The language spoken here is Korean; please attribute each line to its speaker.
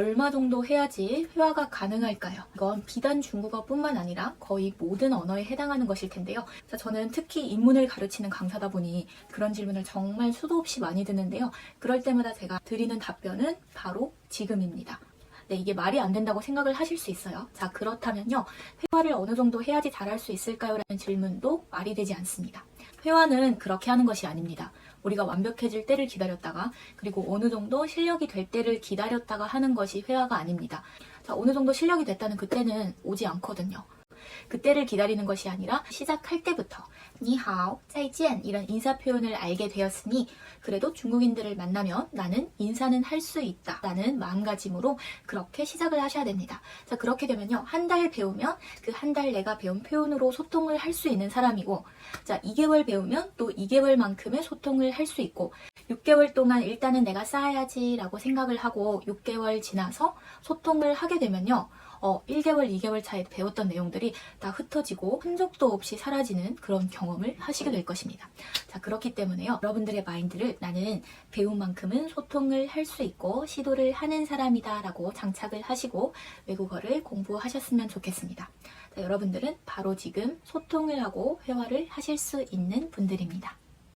Speaker 1: 얼마 정도 해야지 회화가 가능할까요? 이건 비단 중국어뿐만 아니라 거의 모든 언어에 해당하는 것일 텐데요. 자, 저는 특히 인문을 가르치는 강사다 보니 그런 질문을 정말 수도 없이 많이 듣는데요. 그럴 때마다 제가 드리는 답변은 바로 지금입니다. 네, 이게 말이 안 된다고 생각을 하실 수 있어요. 자, 그렇다면요. 회화를 어느 정도 해야지 잘할 수 있을까요? 라는 질문도 말이 되지 않습니다. 회화는 그렇게 하는 것이 아닙니다. 우리가 완벽해질 때를 기다렸다가 그리고 어느 정도 실력이 될 때를 기다렸다가 하는 것이 회화가 아닙니다. 자, 어느 정도 실력이 됐다는 그때는 오지 않거든요. 그때를 기다리는 것이 아니라 시작할 때부터 니하오, 再见 이런 인사 표현을 알게 되었으니 그래도 중국인들을 만나면 나는 인사는 할 수 있다 라는 마음가짐으로 그렇게 시작을 하셔야 됩니다. 자 그렇게 되면요 한 달 배우면 그 한 달 내가 배운 표현으로 소통을 할 수 있는 사람이고 자 2개월 배우면 또 2개월만큼의 소통을 할 수 있고 6개월 동안 일단은 내가 쌓아야지 라고 생각을 하고 6개월 지나서 소통을 하게 되면요 어, 1개월, 2개월 차에 배웠던 내용들이 다 흩어지고 흔적도 없이 사라지는 그런 경험을 하시게 될 것입니다. 자, 그렇기 때문에요. 여러분들의 마인드를 나는 배운 만큼은 소통을 할 수 있고 시도를 하는 사람이다 라고 장착을 하시고 외국어를 공부하셨으면 좋겠습니다. 자, 여러분들은 바로 지금 소통을 하고 회화를 하실 수 있는 분들입니다.